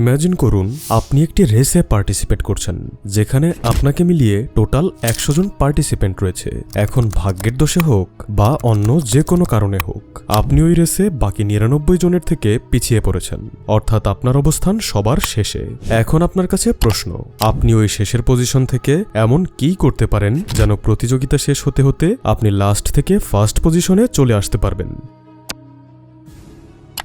Imagine করুন, আপনি একটি রেসে পার্টিসিপেট করছেন, যেখানে আপনাকে মিলিয়ে টোটাল একশো জন পার্টিসিপেন্ট রয়েছে। এখন ভাগ্যের দোষে হোক বা অন্য যে কোনো কারণে হোক, আপনি ওই রেসে বাকি নিরানব্বই জনের থেকে পিছিয়ে পড়েছেন। অর্থাৎ আপনার অবস্থান সবার শেষে। এখন আপনার কাছে প্রশ্ন, আপনি ওই শেষের পজিশন থেকে এমন কি করতে পারেন যেন প্রতিযোগিতা শেষ হতে হতে আপনি লাস্ট থেকে ফার্স্ট পজিশনে চলে আসতে পারবেন?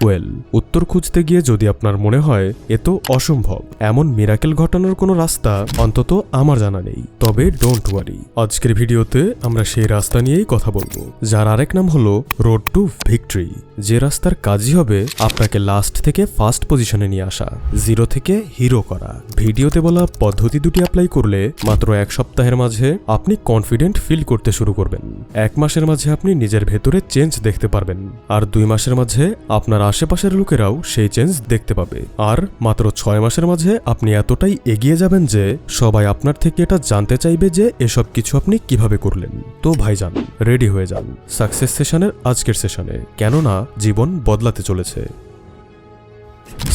ওয়েল উত্তর খুঁজতে গিয়ে যদি আপনার মনে হয়, এ তো অসম্ভব। এমন মিরাকেল ঘটানোর কোনো রাস্তা অন্তত আমার জানা নেই। তবে ডোন্ট ওয়ারি আজকের ভিডিওতে আমরা সেই রাস্তা নিয়েই কথা বলব, যার আরেক নাম হলো রোড টু ভিক্টরি যে রাস্তার কাজই হবে আপনাকে লাস্ট থেকে ফার্স্ট পজিশনে নিয়ে আসা জিরো থেকে হিরো করা। ভিডিওতে বলা পদ্ধতি দুটি অ্যাপ্লাই করলে মাত্র এক সপ্তাহের মাঝে আপনি কনফিডেন্ট ফিল করতে শুরু করবেন। এক মাসের মাঝে আপনি নিজের ভেতরে চেঞ্জ দেখতে পারবেন। আর দুই মাসের মাঝে আপনার আশেপাশের লোকেরাও সেই চেঞ্জ দেখতে পাবে। আর মাত্র ছয় মাসের মাঝে আপনি এতটাই এগিয়ে যাবেন যে সবাই আপনার থেকে এটা জানতে চাইবে যে এসব কিছু আপনি কীভাবে করলেন। তো ভাইজান রেডি হয়ে যান। সাকসেস সেশনের আজকের সেশনে কেননা, জীবন বদলাতে চলেছে।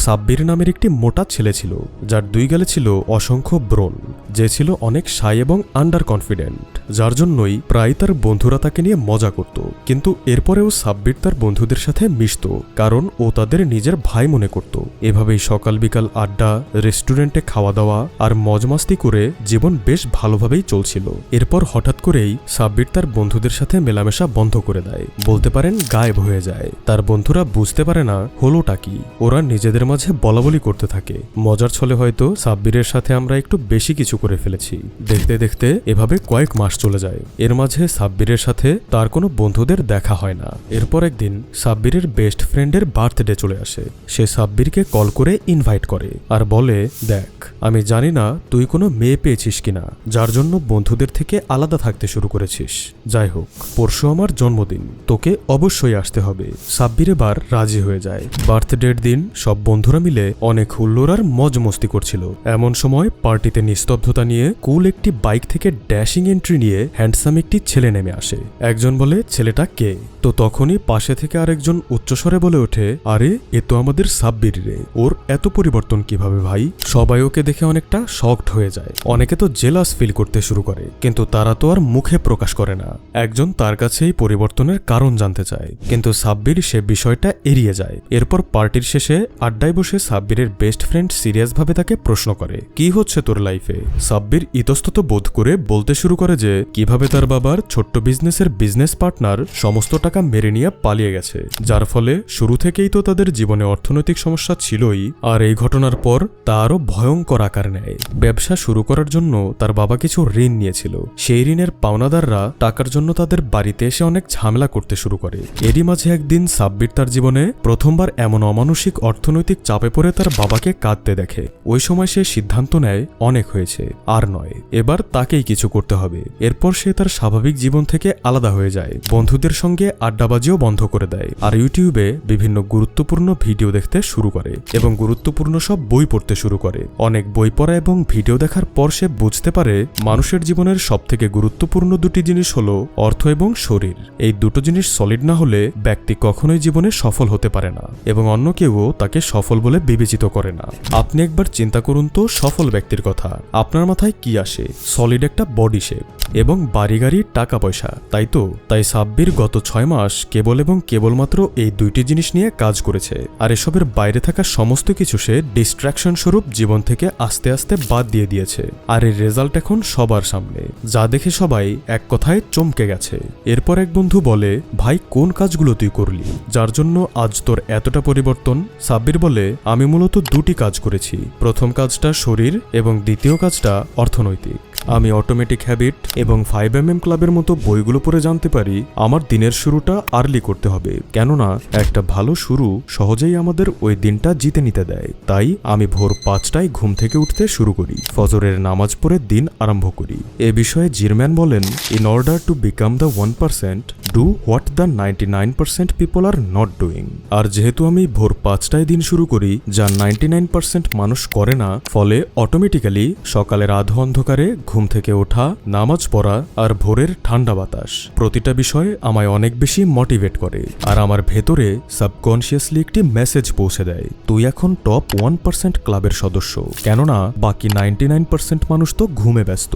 সাব্বির নামের একটি মোটা ছেলে ছিল, যার দুই গালে ছিল অসংখ্য ব্রণ, যে ছিল অনেক সাই এবং আন্ডার কনফিডেন্ট যার জন্যই প্রায় তার বন্ধুরা তাকে নিয়ে মজা করত। কিন্তু এরপরেও সাব্বির তার বন্ধুদের সাথে মিশত, কারণ ও তাদের নিজের ভাই মনে করত। এভাবেই সকাল বিকাল আড্ডা, রেস্টুরেন্টে খাওয়া দাওয়া আর মজমাস্তি করে জীবন বেশ ভালোভাবেই চলছিল। এরপর হঠাৎ করেই সাব্বির তার বন্ধুদের সাথে মেলামেশা বন্ধ করে দেয়। বলতে পারেন গায়েব হয়ে যায়। তার বন্ধুরা বুঝতে পারে না, হলোটা কি? ওরা নিজেদের মাঝে বলাবলি করতে থাকে। মজার ছলে হয়তো সাব্বিরের সাথে আমরা একটু বেশি কিছু করে ফেলেছি। দেখতে দেখতে এভাবে কয়েক মাস চলে যায়। এর মাঝে সাব্বিরের সাথে তার কোনো বন্ধুদের দেখা হয় না। এরপর একদিন সাব্বিরের বেস্ট ফ্রেন্ডের বার্থডে চলে আসে। সে সাব্বিরকে কল করে ইনভাইট করে আর বলে, দেখ, আমি জানি না তুই কোনো মেয়ে পেয়েছিস কিনা, যার জন্য বন্ধুদের থেকে আলাদা থাকতে শুরু করেছিস। যাই হোক, পরশু আমার জন্মদিন, তোকে অবশ্যই আসতে হবে। সাব্বির এবার রাজি হয়ে যায়। বার্থডের দিন সব বন্ধুরা মিলে অনেক হুল্লোড় আর মজ মস্তি করছিল। এমন সময় পার্টিতে নিস্তব্ধতা নিয়ে কুল একটি বাইক থেকে ড্যাশিং এন্ট্রি নিয়ে হ্যান্ডসাম একটি ছেলে নেমে আসে। একজন বলে, ছেলেটা কে? তো তখনই পাশে থেকে আরেকজন উচ্চস্বরে বলে ওঠে, আরে, এ তো আমাদের সাব্বির রে। ওর এত পরিবর্তন কীভাবে ভাই? সবাই ওকে দেখে অনেকটা শকড হয়ে যায়। অনেকে তো জেলাস ফিল করতে শুরু করে, কিন্তু তারা তো আর মুখে প্রকাশ করে না। একজন তার কাছে এই পরিবর্তনের কারণ জানতে চায়, কিন্তু সাব্বির সে বিষয়টা এড়িয়ে যায়। এরপর পার্টির শেষে আড্ডায় বসে সাব্বিরের বেস্ট ফ্রেন্ড সিরিয়াসভাবে তাকে প্রশ্ন করে, কি হচ্ছে তোর লাইফে সাব্বির ইতস্তত বোধ করে বলতে শুরু করে যে, কীভাবে তার বাবার ছোট্ট বিজনেসের বিজনেস পার্টনার সমস্ত টাকা মেরে নিয়ে পালিয়ে গেছে, যার ফলে শুরু থেকেই তো তাদের জীবনে অর্থনৈতিক সমস্যা ছিলই, আর এই ঘটনার পর তা আরও ভয়ঙ্কর আকার নেয়। ব্যবসা শুরু করার জন্য তার বাবা কিছু ঋণ নিয়েছিল। সেই ঋণের পাওনাদাররা টাকার জন্য তাদের বাড়িতে এসে অনেক ঝামেলা করতে শুরু করে। এরই মাঝে একদিন সাব্বির তার জীবনে প্রথমবার এমন অমানসিক অর্থনৈতিক চাপে পড়ে তার বাবাকে কাঁদতে দেখে। ওই সময় সে সিদ্ধান্ত নেয়, অনেক হয়েছে, আর নয়। এবার তাকেই কিছু করতে হবে। এরপর সে তার স্বাভাবিক জীবন থেকে আলাদা হয়ে যায়। বন্ধুদের সঙ্গে আড্ডাবাজিও বন্ধ করে দেয় আর ইউটিউবে বিভিন্ন গুরুত্বপূর্ণ ভিডিও দেখতে শুরু করে এবং গুরুত্বপূর্ণ সব বই পড়তে শুরু করে। অনেক বই পড়া এবং ভিডিও দেখার পর সে বুঝতে পারে মানুষের জীবনের সবথেকে গুরুত্বপূর্ণ দুটি জিনিস হলো অর্থ এবং শরীর। এই দুটো জিনিস সলিড না হলে ব্যক্তি কখনোই জীবনে সফল হতে পারে না এবং অন্য কেউও তাকে সফল বলে বিবেচিত করে না। আপনি একবার চিন্তা করুন তো সফল ব্যক্তির কথা। আপনার মাথায় কি আসে? সলিড একটা বডি শেপ এবং বাড়ি গাড়ি টাকা পয়সা। তাই তো? তাই সাব্বির গত ছয় মাস কেবল এবং কেবলমাত্র এই দুইটি জিনিস নিয়ে কাজ করেছে। আর এসবের বাইরে থাকা সমস্ত কিছু সে ডিস্ট্রাকশন স্বরূপ জীবন থেকে আস্তে আস্তে বাদ দিয়ে দিয়েছে। আর এর রেজাল্ট এখন সবার সামনে। যা দেখে সবাই এক কথায় চমকে গেছে। এরপর এক বন্ধু বলে, ভাই, কোন কাজগুলো তুই করলি? যার জন্য আজ তোর এতটা পরিবর্তন? সাব্বির বলে আমি মূলত দুটি কাজ করেছি। প্রথম কাজটা শরীর এবং দ্বিতীয় কাজটা অর্থনৈতিক। আমি অটোমেটিক হ্যাবিট এবং ফাইভ এম এম ক্লাবের মতো বইগুলো পড়ে জানতে পারি। আমার দিনের শুরুটা আর্লি করতে হবে। কেননা, একটা ভালো শুরু সহজেই আমাদের ওই দিনটা জিতে নিতে দেয়। তাই আমি ভোর পাঁচটায় ঘুম থেকে উঠতে শুরু করি। ফজরের নামাজ পড়ে দিন আরম্ভ করি। এ বিষয়ে জিরম্যান বলেন in order to become the one percent do what the ninety nine percent people are not doing আর যেহেতু আমি ভোর পাঁচটায় দিন শুরু করি, যা নাইনটি নাইন পার্সেন্ট মানুষ করে না, ফলে অটোমেটিক্যালি সকালের আধ অন্ধকারে ঘুম থেকে ওঠা, নামাজ পড়া আর ভোরের ঠান্ডা বাতাস প্রতিটা বিষয় আমায় অনেক বেশি মোটিভেট করে। আর আমার ভেতরে সাবকনশিয়াসলি একটি মেসেজ পৌঁছে দেয়, তুই এখন টপ ওয়ান পার্সেন্ট ক্লাবের সদস্য। কেননা বাকি নাইনটি নাইন পার্সেন্ট মানুষ তো ঘুমে ব্যস্ত।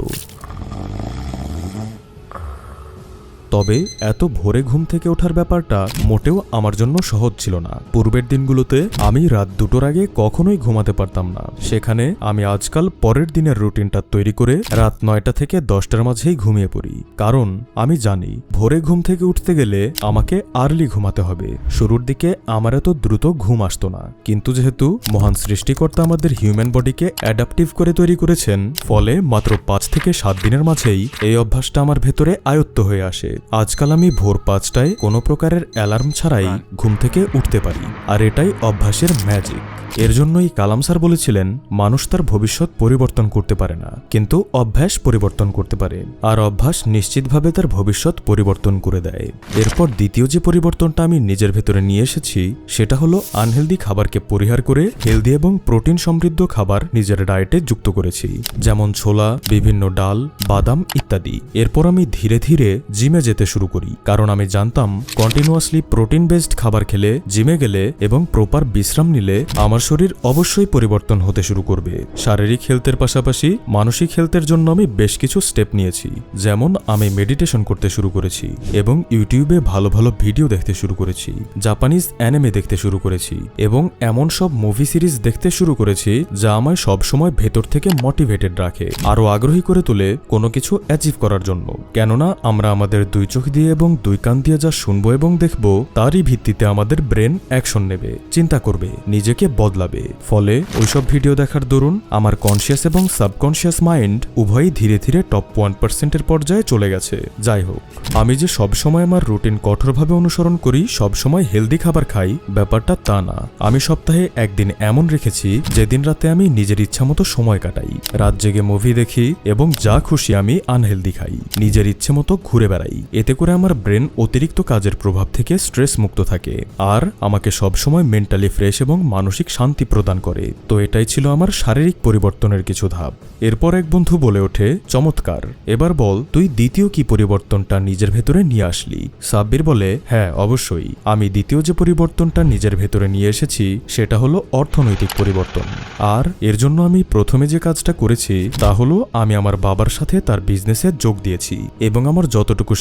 তবে এত ভোরে ঘুম থেকে ওঠার ব্যাপারটা মোটেও আমার জন্য সহজ ছিল না। পূর্বের দিনগুলোতে আমি রাত দুটোর আগে কখনোই ঘুমাতে পারতাম না। সেখানে আমি আজকাল পরের দিনের রুটিনটা তৈরি করে রাত নয়টা থেকে দশটার মাঝেই ঘুমিয়ে পড়ি। কারণ আমি জানি, ভোরে ঘুম থেকে উঠতে গেলে আমাকে আর্লি ঘুমাতে হবে। শুরুর দিকে আমার এত দ্রুত ঘুম আসতো না। কিন্তু যেহেতু মহান সৃষ্টিকর্তা আমাদের হিউম্যান বডিকে অ্যাডাপটিভ করে তৈরি করেছেন, ফলে মাত্র পাঁচ থেকে সাত দিনের মাঝেই এই অভ্যাসটা আমার ভেতরে আয়ত্ত হয়ে আসে। আজকাল আমি ভোর পাঁচটায় কোনো প্রকারের অ্যালার্ম ছাড়াই ঘুম থেকে উঠতে পারি। আর এটাই অভ্যাসের ম্যাজিক এর জন্যই কালাম স্যার বলেছিলেন মানুষ তার ভবিষ্যৎ পরিবর্তন করতে পারে না কিন্তু অভ্যাস পরিবর্তন করতে পারে। আর অভ্যাস নিশ্চিতভাবে তার ভবিষ্যৎ পরিবর্তন করে দেয়। এরপর দ্বিতীয় যে পরিবর্তনটা আমি নিজের ভেতরে নিয়ে এসেছি সেটা হলো আনহেলদি খাবারকে পরিহার করে হেলদি এবং প্রোটিন সমৃদ্ধ খাবার নিজের ডায়েটে যুক্ত করেছি। যেমন ছোলা বিভিন্ন ডাল বাদাম ইত্যাদি। এরপর আমি ধীরে ধীরে জিমে যেতে শুরু করি। কারণ আমি জানতাম কন্টিনিউয়াসলি প্রোটিন বেসড খাবার খেলে জিমে গেলে এবং প্রপার বিশ্রাম নিলে আমার শরীর অবশ্যই পরিবর্তন হতে শুরু করবে। শারীরিক হেলথের পাশাপাশি মানসিক হেলথের জন্য আমি বেশ কিছু স্টেপ নিয়েছি। যেমন, আমি মেডিটেশন করতে শুরু করেছি এবং ইউটিউবে ভালো ভালো ভিডিও দেখতে শুরু করেছি জাপানিজ অ্যানেমে দেখতে শুরু করেছি এবং এমন সব মুভি সিরিজ দেখতে শুরু করেছি যা আমায় সবসময় ভেতর থেকে মোটিভেটেড রাখে। আরও আগ্রহী করে তোলে কোনো কিছু অ্যাচিভ করার জন্য। কেননা, আমরা আমাদের দুই চোখ দিয়ে এবং দুই কান দিয়ে যা শুনব এবং দেখব, তারই ভিত্তিতে আমাদের ব্রেন অ্যাকশন নেবে, চিন্তা করবে, নিজেকে বদলাবে। ফলে ওইসব ভিডিও দেখার দরুন, আমার কনসিয়াস এবং সাবকনসিয়াস মাইন্ড উভয়ই ধীরে ধীরে টপ ওয়ান পার্সেন্টের পর্যায়ে চলে গেছে। যাই হোক, আমি যে সবসময় আমার রুটিন কঠোরভাবে অনুসরণ করি, সবসময় হেলদি খাবার খাই, ব্যাপারটা তা না। আমি সপ্তাহে একদিন এমন রেখেছি, যেদিন রাতে আমি নিজের ইচ্ছামতো সময় কাটাই। রাত জেগে মুভি দেখি এবং যা খুশি আমি আনহেলদি খাই। নিজের ইচ্ছে মতো ঘুরে বেড়াই। এতে করে আমার ব্রেন অতিরিক্ত কাজের প্রভাব থেকে স্ট্রেস মুক্ত থাকে আর আমাকে সবসময় মেন্টালি ফ্রেশ এবং মানসিক শান্তি প্রদান করে। তো এটাই ছিল আমার শারীরিক পরিবর্তনের কিছু ধাপ। এরপর এক বন্ধু বলে ওঠে, চমৎকার। এবার বল, তুই দ্বিতীয় কি পরিবর্তনটা নিজের ভেতরে নিয়ে আসলি? সাব্বির বলে হ্যাঁ অবশ্যই। আমি দ্বিতীয় যে পরিবর্তনটা নিজের ভেতরে নিয়ে এসেছি, সেটা হলো অর্থনৈতিক পরিবর্তন। আর এর জন্য আমি প্রথমে যে কাজটা করেছি, তা হলো আমি আমার বাবার সাথে তার বিজনেসে যোগ দিয়েছি এবং আমার যতটুকু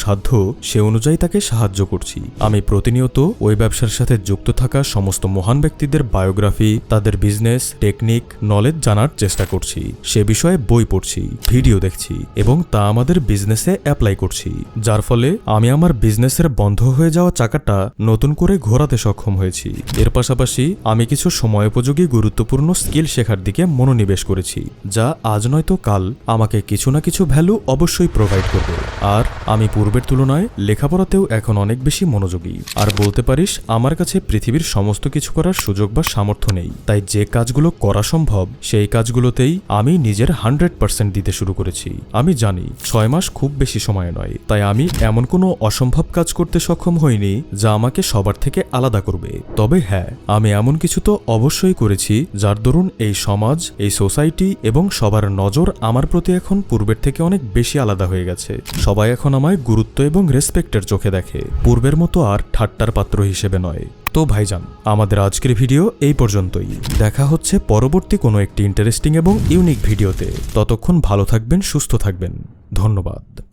সে অনুযায়ী তাকে সাহায্য করছি। আমি প্রতিনিয়ত ওই ব্যবসার সাথে যুক্ত থাকা সমস্ত মহান ব্যক্তিদের বায়োগ্রাফি, তাদের বিজনেস, টেকনিক, নলেজ জানার চেষ্টা করছি। সে বিষয়ে বই পড়ছি, ভিডিও দেখছি এবং তা আমাদের বিজনেসে অ্যাপ্লাই করছি। যার ফলে আমি আমার বিজনেসের বন্ধ হয়ে যাওয়া চাকাটা নতুন করে ঘোরাতে সক্ষম হয়েছি। এর পাশাপাশি আমি কিছু সময়োপযোগী গুরুত্বপূর্ণ স্কিল শেখার দিকে মনোনিবেশ করেছি, যা আজ নয়তো কাল আমাকে কিছু না কিছু ভ্যালু অবশ্যই প্রোভাইড করবে। আর আমি পূর্বের তুলনায় লেখাপড়াতেও এখন অনেক বেশি মনোযোগী। আর বলতে পারিস, আমার কাছে পৃথিবীর সমস্ত কিছু করার সুযোগ বা সামর্থ্য নেই। তাই যে কাজগুলো করা সম্ভব, সেই কাজগুলোতেই আমি নিজের হান্ড্রেড পার্সেন্ট দিতে শুরু করেছি। আমি জানি, ছয় মাস খুব বেশি সময় নয়। তাই আমি এমন কোনো অসম্ভব কাজ করতে সক্ষম হইনি, যা আমাকে সবার থেকে আলাদা করবে। তবে হ্যাঁ আমি এমন কিছু তো অবশ্যই করেছি, যার দরুন এই সমাজ, এই সোসাইটি এবং সবার নজর আমার প্রতি এখন পূর্বের থেকে অনেক বেশি আলাদা হয়ে গেছে। সবাই এখন আমায় গুরুত্ব এবং রেসপেক্টের চোখে দেখে। পূর্বের মতো আর ঠাট্টার পাত্র হিসেবে নয়। তো ভাইজান, আমাদের আজকের ভিডিও এই পর্যন্তই। দেখা হচ্ছে পরবর্তী কোনো একটি ইন্টারেস্টিং এবং ইউনিক ভিডিওতে। ততক্ষণ ভালো থাকবেন, সুস্থ থাকবেন। ধন্যবাদ।